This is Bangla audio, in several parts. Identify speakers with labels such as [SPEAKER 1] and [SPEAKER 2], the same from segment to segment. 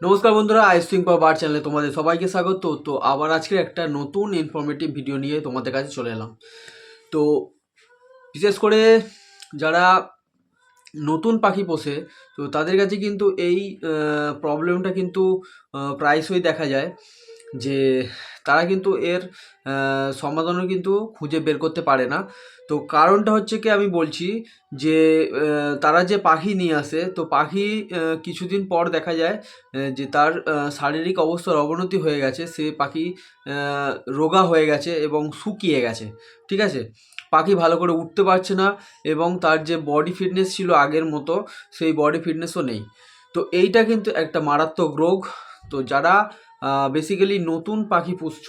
[SPEAKER 1] নমস্কার বন্ধুরা আইসুইং পা বার চ্যানেলে তোমাদের সবাইকে স্বাগত। তো আবার আজকে একটা নতুন ইনফরমেটিভ ভিডিও নিয়ে তোমাদের কাছে চলে এলাম। তো বিশেষ করে যারা নতুন পাখি পোষে, তো তাদের কাছে কিন্তু এই প্রবলেমটা কিন্তু প্রায়শই দেখা যায়। যে তারা কিন্তু এর সমাধানও কিন্তু খুঁজে বের করতে পারে না। তো কারণটা হচ্ছে কি আমি বলছি যে তারা যে পাখি নিয়ে আসে, তো পাখি কিছুদিন পর দেখা যায় যে তার শারীরিক অবস্থার অবনতি হয়ে গেছে, সে পাখি রোগা হয়ে গেছে এবং শুকিয়ে গেছে, ঠিক আছে? পাখি ভালো করে উঠতে পারছে না এবং তার যে বডি ফিটনেস ছিল আগের মতো, সেই বডি ফিটনেসও নেই। তো এইটা কিন্তু একটা মারাত্মক রোগ। তো যারা বেসিক্যালি নতুন পাখি পুষছ,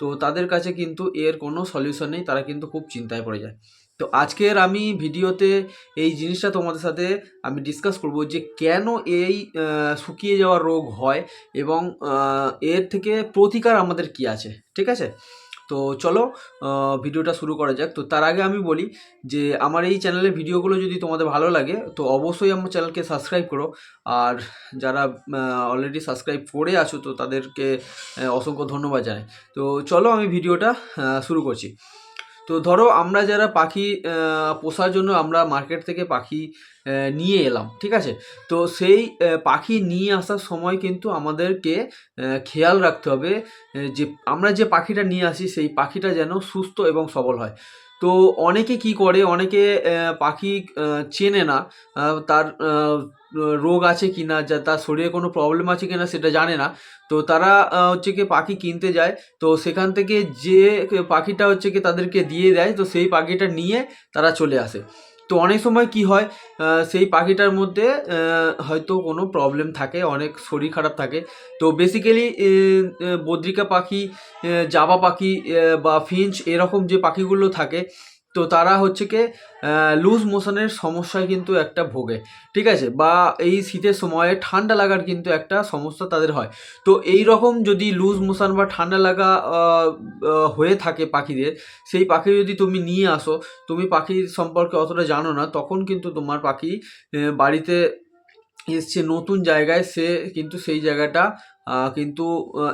[SPEAKER 1] তো তাদের কাছে কিন্তু এর কোনো সলিউশন নেই, তারা কিন্তু খুব চিন্তায় পড়ে যায়। তো আজকের আমি ভিডিওতে এই জিনিসটা তোমাদের সাথে আমি ডিসকাস করব যে কেন এই শুকিয়ে যাওয়া রোগ হয় এবং এর থেকে প্রতিকার আমাদের কি আছে, ঠিক আছে? তো চলো ভিডিওটা শুরু করা যাক। তো তার আগে আমি বলি যে, আমার এই চ্যানেলের ভিডিওগুলো যদি তোমাদের ভালো লাগে, তো অবশ্যই আমার চ্যানেলকে সাবস্ক্রাইব করো। আর যারা অলরেডি সাবস্ক্রাইব করে আছো, তো তাদেরকে অসংখ্য ধন্যবাদ জানাই। তো চলো আমি ভিডিওটা শুরু করছি। তো ধরো আমরা যারা পাখি পোষার জন্য আমরা মার্কেট থেকে পাখি নিয়ে এলাম, ঠিক আছে? তো সেই পাখি নিয়ে আসার সময় কিন্তু আমাদেরকে খেয়াল রাখতে হবে যে আমরা যে পাখিটা নিয়ে আসি, সেই পাখিটা যেন সুস্থ এবং সবল হয়। তো অনেকে কি করে? অনেকে পাখি চেনে না। তার রোগ আছে কি না? যা, তার শরীরে কোনো প্রবলেম আছে কি না সেটা জানে না। তো তারা হচ্ছে কি পাখি কিনতে যায়। তো সেখান থেকে যে পাখিটা হচ্ছে কি তাদেরকে দিয়ে দেয়, তো সেই পাখিটা নিয়ে তারা চলে আসে। তো অনেক সময় কি হয় সেই পাখিটার মধ্যে হয়তো কোনো প্রবলেম থাকে, অনেক শরীর খারাপ থাকে। তো বেসিক্যালি বদ্রিকা পাখি জাবা পাখি বা ফিঞ্চ এরকম যে পাখিগুলো থাকে তো তারা হচ্ছে কি লুজ মোশনের সমস্যায় কিন্তু একটা ভোগে, ঠিক আছে? বা এই শীতের সময়ে ঠান্ডা লাগার কিন্তু একটা সমস্যা তাদের হয়। তো এই রকম যদি লুজ মোশন বা ঠান্ডা লাগা হয়ে থাকে পাখিদের, সেই পাখি যদি তুমি নিয়ে আসো, তুমি পাখির সম্পর্কে অতটা জানো না, তখন কিন্তু তোমার পাখি বাড়িতে এসছে নতুন জায়গায়, সে কিন্তু সেই জায়গাটা কিন্তু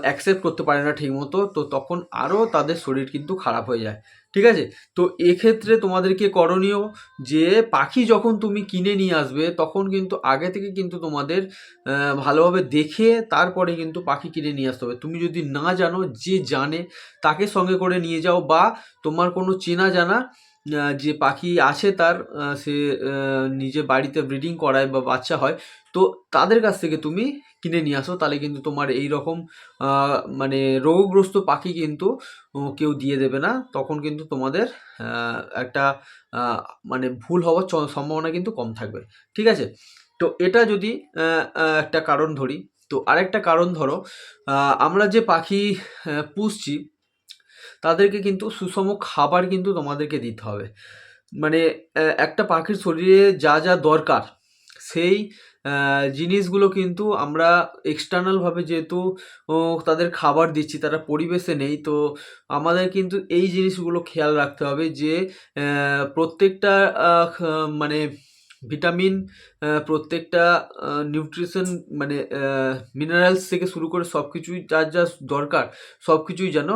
[SPEAKER 1] অ্যাকসেপ্ট করতে পারে না ঠিকমতো, তো তখন আরও তাদের শরীর কিন্তু খারাপ হয়ে যায়। ঠিক আছে? তো এক্ষেত্রে তোমাদেরকে করণীয় যে, পাখি যখন তুমি কিনে নিয়ে আসবে, তখন কিন্তু আগে থেকে কিন্তু তোমাদের ভালোভাবে দেখে তারপরে কিন্তু পাখি কিনে নিয়ে আসতে হবে। তুমি যদি না জানো, যে জানে, তাকে সঙ্গে করে নিয়ে যাও বা তোমার কোনো চেনা জানা যে পাখি আছে তার সে নিজে বাড়িতে ব্রিডিং করায় বা বাচ্চা হয়, তো তাদের কাছ থেকে তুমি কিনে নিয়ে আসো। তাহলে কিন্তু তোমার এই রকম মানে রোগগ্রস্ত পাখি কিন্তু কেউ দিয়ে দেবে না। তখন কিন্তু তোমাদের একটা মানে ভুল হওয়ার সম্ভাবনা কিন্তু কম থাকবে। ঠিক আছে? তো এটা যদি একটা কারণ ধরি, তো আরেকটা কারণ ধরো আমরা যে পাখি পুষছি তাদেরকে কিন্তু সুষম খাবার কিন্তু তোমাদেরকে দিতে হবে। মানে একটা পাখির শরীরে যা যা দরকার, সেই জিনিসগুলো কিন্তু আমরা এক্সটার্নালভাবে যেহেতু তাদের খাবার দিচ্ছি, তারা পরিবেশে নেই, তো আমাদের কিন্তু এই জিনিসগুলো খেয়াল রাখতে হবে যে প্রত্যেকটা মানে ভিটামিন প্রত্যেকটা নিউট্রিশন মানে মিনারেলস থেকে শুরু করে সব কিছুই যার যা দরকার সব কিছুই যেন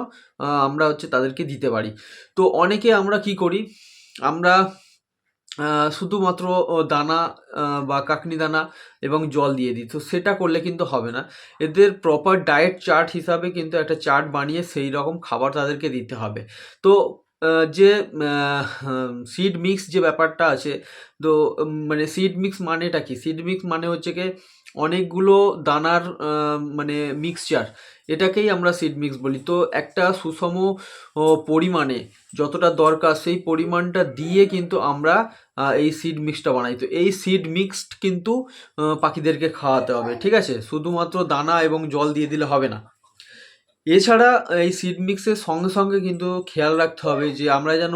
[SPEAKER 1] আমরা হচ্ছে তাদেরকে দিতে পারি। তো অনেকে আমরা কি করি? আমরা শুধুমাত্র দানা বা কাকনি দানা এবং জল দিয়ে দিই। তো সেটা করলে কিন্তু হবে না। এদের প্রপার ডায়েট চার্ট হিসাবে কিন্তু একটা চার্ট বানিয়ে সেই রকম খাবার তাদেরকে দিতে হবে। তো যে সিড মিক্স যে ব্যাপারটা আছে, তো মানে সিড মিক্স মানেটা কি? সিড মিক্স মানে হচ্ছে কি অনেকগুলো দানার মানে মিক্সচার এটাকেই আমরা সিড মিক্স বলি। তো একটা সুষম পরিমাণে যতটা দরকার সেই পরিমাণটা দিয়ে কিন্তু আমরা এই সিড মিক্সটা বানাই। তো এই সিড মিক্সড কিন্তু পাখিদেরকে খাওয়াতে হবে, ঠিক আছে? শুধুমাত্র দানা এবং জল দিয়ে দিলে হবে না। এছাড়া, এই সিড মিক্সের সঙ্গে সঙ্গে কিন্তু খেয়াল রাখতে হবে যে, আমরা যেন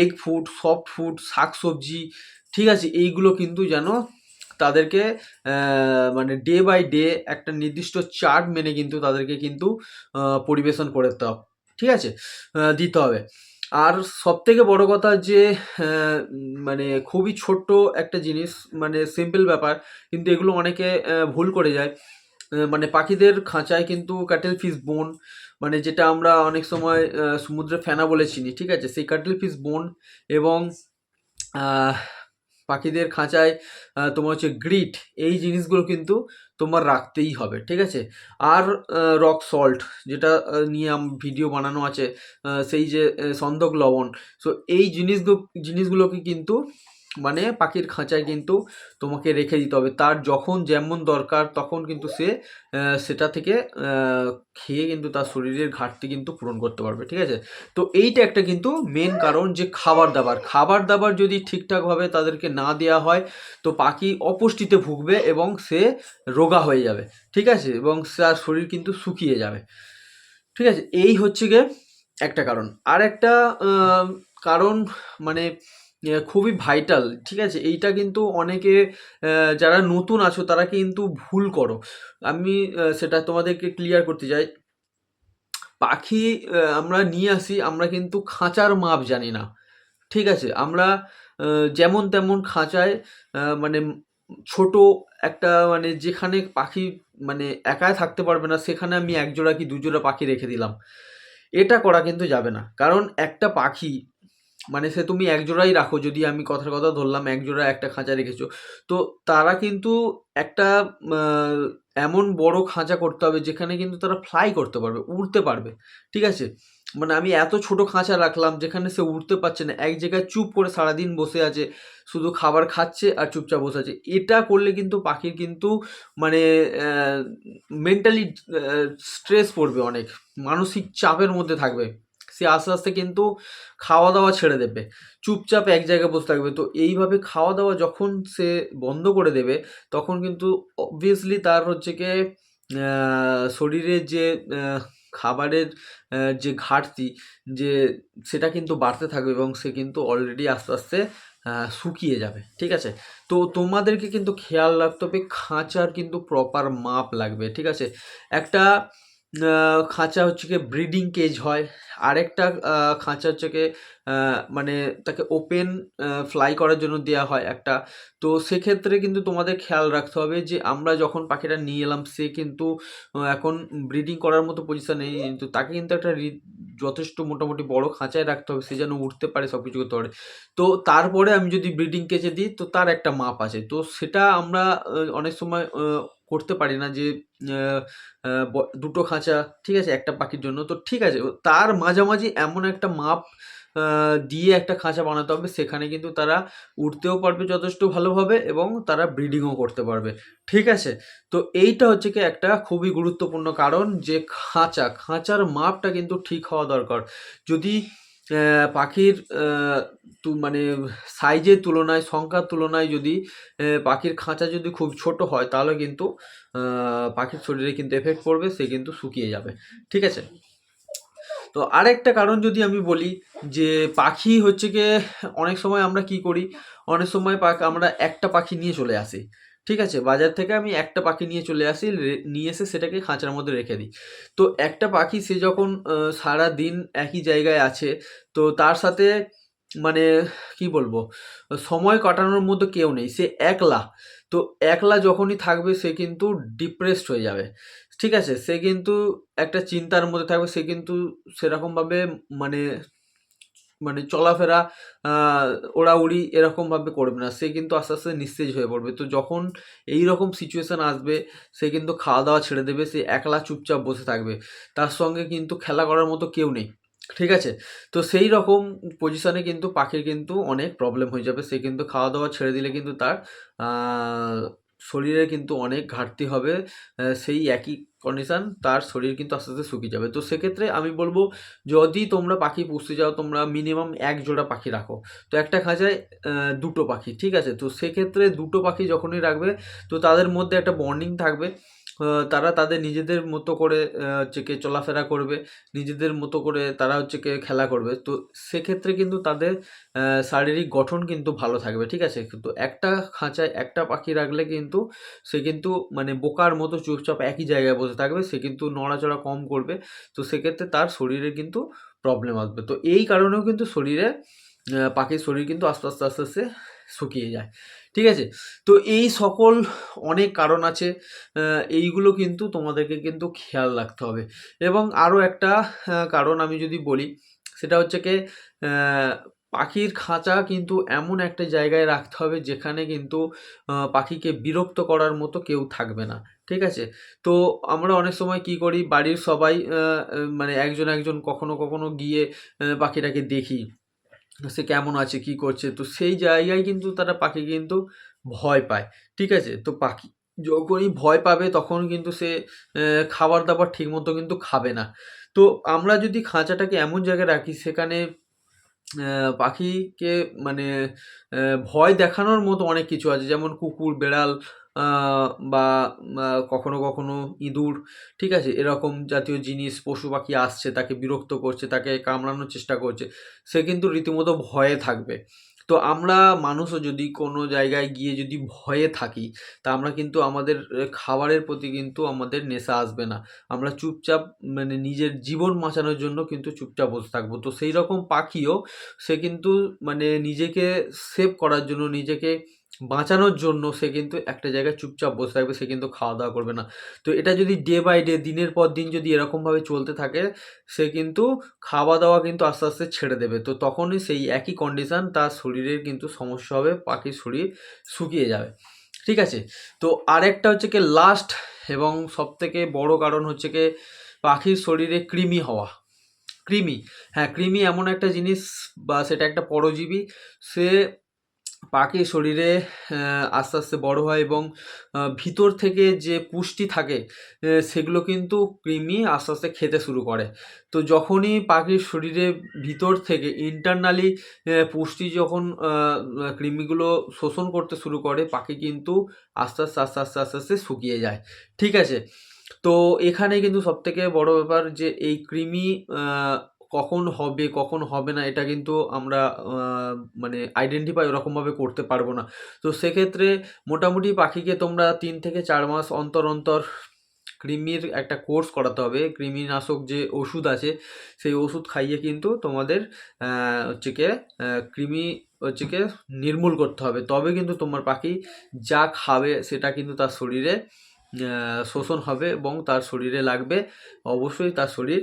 [SPEAKER 1] এগ ফুড সফট ফুড শাক সবজি, ঠিক আছে, এইগুলো কিন্তু যেন তাদেরকে মানে ডে বাই ডে একটা নির্দিষ্ট চার্ট মেনে কিন্তু তাদেরকে কিন্তু পরিবেশন করে দিতে হবে ঠিক আছে দিতে হবে। আর সবথেকে বড় কথা যে মানে খুবই ছোট্ট একটা জিনিস মানে সিম্পল ব্যাপার, কিন্তু এগুলো অনেকে ভুল করে যায়। মানে পাখিদের খাঁচায় কিন্তু কাটেল ফিস বোন মানে যেটা আমরা অনেক সময় সমুদ্রে ফেনা বলে চিনি, ঠিক আছে? সেই কাটেল ফিস বোন এবং পাখিদের খাঁচায় তোমার হচ্ছে গ্রিট এই জিনিসগুলো কিন্তু তোমার রাখতেই হবে, ঠিক আছে? আর রক সল্ট যেটা নিয়ে ভিডিও বানানো আছে সেই যে সন্দক লবণ সো এই জিনিসগুলো জিনিসগুলোকে কিন্তু মানে পাখির খাঁচায় কিন্তু তোমাকে রেখে দিতে হবে। তার যখন যেমন দরকার তখন কিন্তু সে সেটা থেকে খেয়ে কিন্তু তার শরীরের ঘাটতি কিন্তু পূরণ করতে পারবে, ঠিক আছে? তো এইটা একটা কিন্তু মেন কারণ যে খাবার দাবার। খাবার দাবার যদি ঠিকঠাকভাবে তাদেরকে না দেওয়া হয়, তো পাখি অপুষ্টিতে ভুগবে এবং সে রোগা হয়ে যাবে, ঠিক আছে? এবং তার শরীর কিন্তু শুকিয়ে যাবে, ঠিক আছে? এই হচ্ছে গিয়ে একটা কারণ। আর একটা কারণ মানে খুবই ভাইটাল ঠিক আছে? এইটা কিন্তু অনেকে যারা নতুন আছো, তারা কিন্তু ভুল করো। আমি সেটা তোমাদেরকে ক্লিয়ার করতে চাই। পাখি আমরা নিয়ে আসি, আমরা কিন্তু খাঁচার মাপ জানি না, ঠিক আছে? আমরা যেমন তেমন খাঁচায় মানে ছোট একটা মানে যেখানে পাখি মানে একাই থাকতে পারবে না, সেখানে আমি একজোড়া কি দুজোড়া পাখি রেখে দিলাম। এটা করা কিন্তু যাবে না। কারণ একটা পাখি মানে সে তুমি এক জোড়াই রাখো, যদি আমি কথার কথা ধরলাম এক জোড়া একটা খাঁচা রেখেছো। তো তারা কিন্তু একটা এমন বড় খাঁচা করতে হবে, যেখানে কিন্তু তারা ফ্লাই করতে পারবে, উড়তে পারবে। ঠিক আছে? মানে আমি এত ছোট খাঁচা রাখলাম, যেখানে সে উঠতে পারছে না। এক জায়গায় চুপ করে সারাদিন বসে আছে, শুধু খাবার খাচ্ছে আর চুপচাপ বসে আছে। এটা করলে কিন্তু পাখির কিন্তু মানে মেন্টালি স্ট্রেস পড়বে অনেক। মানসিক চাপের মধ্যে থাকবে। সে আস্তে আস্তে কিন্তু খাওয়া দাওয়া ছেড়ে দেবে। চুপচাপ এক জায়গায় বসে থাকবে। তো এইভাবে খাওয়া দাওয়া যখন সে বন্ধ করে দেবে, তখন কিন্তু অবভিয়াসলি তার হচ্ছে কি শরীরের যে খাবারের যে ঘাটতি, যে সেটা কিন্তু বাড়তে থাকবে এবং সে কিন্তু অলরেডি আস্তে আস্তে শুকিয়ে যাবে। ঠিক আছে? তো তোমাদেরকে কিন্তু খেয়াল রাখতে হবে, খাঁচার কিন্তু প্রপার মাপ লাগবে। ঠিক আছে? একটা খাঁচা হচ্ছে কি ব্রিডিং কেজ হয়। আরেকটা খাঁচা হচ্ছে কি মানে তাকে ওপেন ফ্লাই করার জন্য দেওয়া হয় একটা। তো সেক্ষেত্রে কিন্তু তোমাদের খেয়াল রাখতে হবে যে, আমরা যখন পাখিটা নিয়ে এলাম, সে কিন্তু এখন ব্রিডিং করার মতো পজিশন নেই। কিন্তু তাকে কিন্তু একটা যথেষ্ট মোটামুটি বড় খাঁচায় রাখতে হবে, সে যেন উঠতে পারে সব কিছু করতে পারে। তো তারপরে আমি যদি ব্রিডিং কেজে দিই, তো তার একটা মাপ আছে। তো সেটা আমরা অনেক সময় করতে পারি না যে দুটো খাঁচা, ঠিক আছে, একটা পাখির জন্য। তো ঠিক আছে, তার মাঝামাঝি এমন একটা মাপ দিয়ে একটা খাঁচা বানাতে হবে, সেখানে কিন্তু তারা উঠতেও পারবে যথেষ্ট ভালোভাবে এবং তারা ব্রিডিংও করতে পারবে। ঠিক আছে? তো এইটা হচ্ছে কি একটা খুবই গুরুত্বপূর্ণ কারণ যে খাঁচা, খাঁচার মাপটা কিন্তু ঠিক হওয়া দরকার। যদি পাখির তু মানে সাইজের তুলনায়, সংখ্যার তুলনায় যদি পাখির খাঁচা যদি খুব ছোট হয়, তাহলে কিন্তু পাখির শরীরে কিন্তু এফেক্ট পড়বে, সে কিন্তু শুকিয়ে যাবে। ঠিক আছে? তো আরেকটা কারণ যদি আমি বলি যে, পাখি হচ্ছে গিয়ে অনেক সময় আমরা কি করি? অনেক সময় পাখ- আমরা একটা পাখি নিয়ে চলে আসি। ঠিক আছে? বাজার থেকে আমি একটা পাখি নিয়ে চলে আসি নিয়ে এসে সেটাকে খাঁচার মধ্যে রেখে দিই। তো একটা পাখি সে যখন সারা দিন একই জায়গায় আছে, তো তার সাথে মানে কি বলব, সময় কাটানোর মতো কেউ নেই, সে একলা। তো একলা যখনই থাকবে, সে কিন্তু ডিপ্রেসড হয়ে যাবে। ঠিক আছে? সে কিন্তু একটা চিন্তার মধ্যে থাকবে, সে কিন্তু সেরকমভাবে মানে মানে চলাফেরা ওড়াউড়ি এরকমভাবে করবে না। সে কিন্তু আস্তে আস্তে নিস্তেজ হয়ে পড়বে। তো যখন এই রকম সিচুয়েশান আসবে, সে কিন্তু খাওয়া দাওয়া ছেড়ে দেবে, সে একলা চুপচাপ বসে থাকবে। তার সঙ্গে কিন্তু খেলা করার মতো কেউ নেই, ঠিক আছে? তো সেই রকম পজিশনে কিন্তু পাখির কিন্তু অনেক প্রবলেম হয়ে যাবে। সে কিন্তু খাওয়া দাওয়া ছেড়ে দিলে কিন্তু তার শরীরে কিন্তু অনেক ঘাটতি হবে সেই একই কন্ডিশান তার শরীর কিন্তু আস্তে আস্তে শুকিয়ে যাবে। তো সেক্ষেত্রে আমি বলব, যদি তোমরা পাখি পুষতে যাও, তোমরা মিনিমাম এক জোড়া পাখি রাখো। তো একটা খাঁচায় দুটো পাখি, ঠিক আছে? তো সেক্ষেত্রে দুটো পাখি যখনই রাখবে, তো তাদের মধ্যে একটা বন্ডিং থাকবে। তারা তাদের নিজেদের মতো করে হচ্ছে কি চলাফেরা করবে, নিজেদের মতো করে তারা হচ্ছে কি খেলা করবে। তো সেক্ষেত্রে কিন্তু তাদের শারীরিক গঠন কিন্তু ভালো থাকবে, ঠিক আছে? কিন্তু একটা খাঁচায় একটা পাখি রাখলে কিন্তু সে কিন্তু মানে বোকার মতো চুপচাপ একই জায়গায় বসে থাকবে, সে কিন্তু নড়াচড়া কম করবে। তো সেক্ষেত্রে তার শরীরে কিন্তু প্রবলেম আসবে। তো এই কারণেও কিন্তু শরীরে পাখির শরীর কিন্তু আস্তে আস্তে আস্তে আস্তে শুকিয়ে যায়। ঠিক আছে? তো এই সকল অনেক কারণ আছে এইগুলো কিন্তু তোমাদেরকে কিন্তু খেয়াল রাখতে হবে। এবং আরও একটা কারণ আমি যদি বলি, সেটা হচ্ছে কি পাখির খাঁচা কিন্তু এমন একটা জায়গায় রাখতে হবে যেখানে কিন্তু পাখিকে বিরক্ত করার মতো কেউ থাকবে না। ঠিক আছে? তো আমরা অনেক সময় কি করি, বাড়ির সবাই মানে একজন একজন কখনো কখনো গিয়ে পাখিটাকে দেখি। সে কেমন আছে, কি করছে? তো সেই জায়গায় কিন্তু তারা পাখি কিন্তু ভয় পায়, ঠিক আছে? তো পাখি যখনই ভয় পাবে তখন কিন্তু সে খাবার দাবার ঠিক মতো কিন্তু খাবে না। তো আমরা যদি খাঁচাটাকে এমন জায়গায় রাখি সেখানে পাখিকে মানে ভয় দেখানোর মতো অনেক কিছু আছে। যেমন কুকুর, বেড়াল বা কখনো কখনো ইঁদুর, ঠিক আছে, এরকম জাতীয় জিনিস, পশু পাখি আসছে, তাকে বিরক্ত করছে, তাকে কামড়ানোর চেষ্টা করছে, সে কিন্তু রীতিমতো ভয়ে থাকবে। তো আমরা মানুষও যদি কোনো জায়গায় গিয়ে যদি ভয়ে থাকি, তা আমরা কিন্তু আমাদের খাবারের প্রতি কিন্তু আমাদের নেশা আসবে না। আমরা চুপচাপ মানে নিজের জীবন বাঁচানোর জন্য কিন্তু চুপচাপ বসে থাকব। তো সেই রকম পাখিও, সে কিন্তু মানে নিজেকে সেভ করার জন্য, নিজেকে বাঁচানোর জন্য সে কিন্তু একটা জায়গায় চুপচাপ বসে থাকবে, সে কিন্তু খাওয়া দাওয়া করবে না। তো এটা যদি ডে বাই ডে দিনের পর দিন যদি এরকমভাবে চলতে থাকে, সে কিন্তু খাওয়া দাওয়া কিন্তু আস্তে আস্তে ছেড়ে দেবে। তো তখনই সেই একই কন্ডিশন তার শরীরের কিন্তু সমস্যা হবে, পাখির শরীর শুকিয়ে যাবে। ঠিক আছে? তো আরেকটা হচ্ছে কি লাস্ট এবং সবথেকে বড় কারণ হচ্ছে কি পাখির শরীরে কৃমি হওয়া। কৃমি হ্যাঁ কৃমি এমন একটা জিনিস বা সেটা একটা পরজীবী, সে পাখির শরীরে আস্তে আস্তে বড় হয় এবং ভিতর থেকে যে পুষ্টি থাকে সেগুলো কিন্তু কৃমি আস্তে আস্তে খেতে শুরু করে। তো যখনই পাখির শরীরে ভিতর থেকে ইন্টারনালি পুষ্টি যখন কৃমিগুলো শোষণ করতে শুরু করে পাখি কিন্তু আস্তে আস্তে আস্তে আস্তে আস্তে আস্তে শুকিয়ে যায়। ঠিক আছে? তো এখানে কিন্তু সবথেকে বড় ব্যাপার যে, এই কৃমি কখন হবে কখন হবে না, এটা কিন্তু আমরা মানে আইডেন্টিফাই ওরকমভাবে করতে পারব না। তো সেক্ষেত্রে মোটামুটি পাখিকে তোমরা তিন থেকে চার মাস অন্তর অন্তর কৃমির একটা কোর্স করাতে হবে। কৃমিনাশক যে ওষুধ আছে, সেই ওষুধ খাইয়ে কিন্তু তোমাদের হচ্ছে কি কৃমি হচ্ছে কি নির্মূল করতে হবে। তবে কিন্তু তোমার পাখি যা খাবে সেটা কিন্তু তার শরীরে শোষণ হবে এবং তার শরীরে লাগবে। অবশ্যই তার শরীর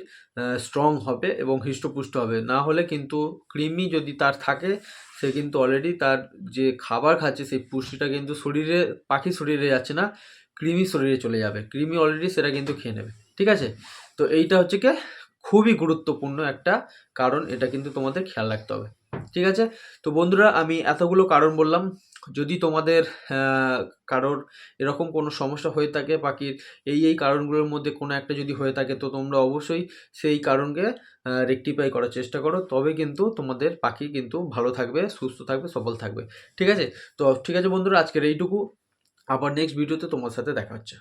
[SPEAKER 1] স্ট্রং হবে এবং হৃষ্টপুষ্ট হবে। না হলে কিন্তু কৃমি যদি তার থাকে, সে কিন্তু অলরেডি তার যে খাবার খাচ্ছে, সেই পুষ্টিটা কিন্তু শরীরে পাখি শরীরে যাচ্ছে না কৃমি শরীরে চলে যাবে। কৃমি অলরেডি সেটা কিন্তু খেয়ে নেবে। ঠিক আছে? তো এইটা হচ্ছে কি? খুবই গুরুত্বপূর্ণ একটা কারণ, এটা কিন্তু তোমাদের খেয়াল রাখতে হবে। ঠিক আছে? তো বন্ধুরা, আমি এতগুলো কারণ বললাম। যদি তোমাদের কারোর এরকম কোনো সমস্যা হয়ে থাকে পাখির এই এই কারণগুলোর মধ্যে কোনো একটা যদি হয়ে থাকে, তো তোমরা অবশ্যই সেই কারণকে রেকটিফাই করার চেষ্টা করো। তবে কিন্তু তোমাদের পাখি কিন্তু ভালো থাকবে, সুস্থ থাকবে, সবল থাকবে। ঠিক আছে? তো ঠিক আছে বন্ধুরা, আজকের এইটুকু। আবার নেক্সট ভিডিওতে তোমার সাথে দেখা হচ্ছে।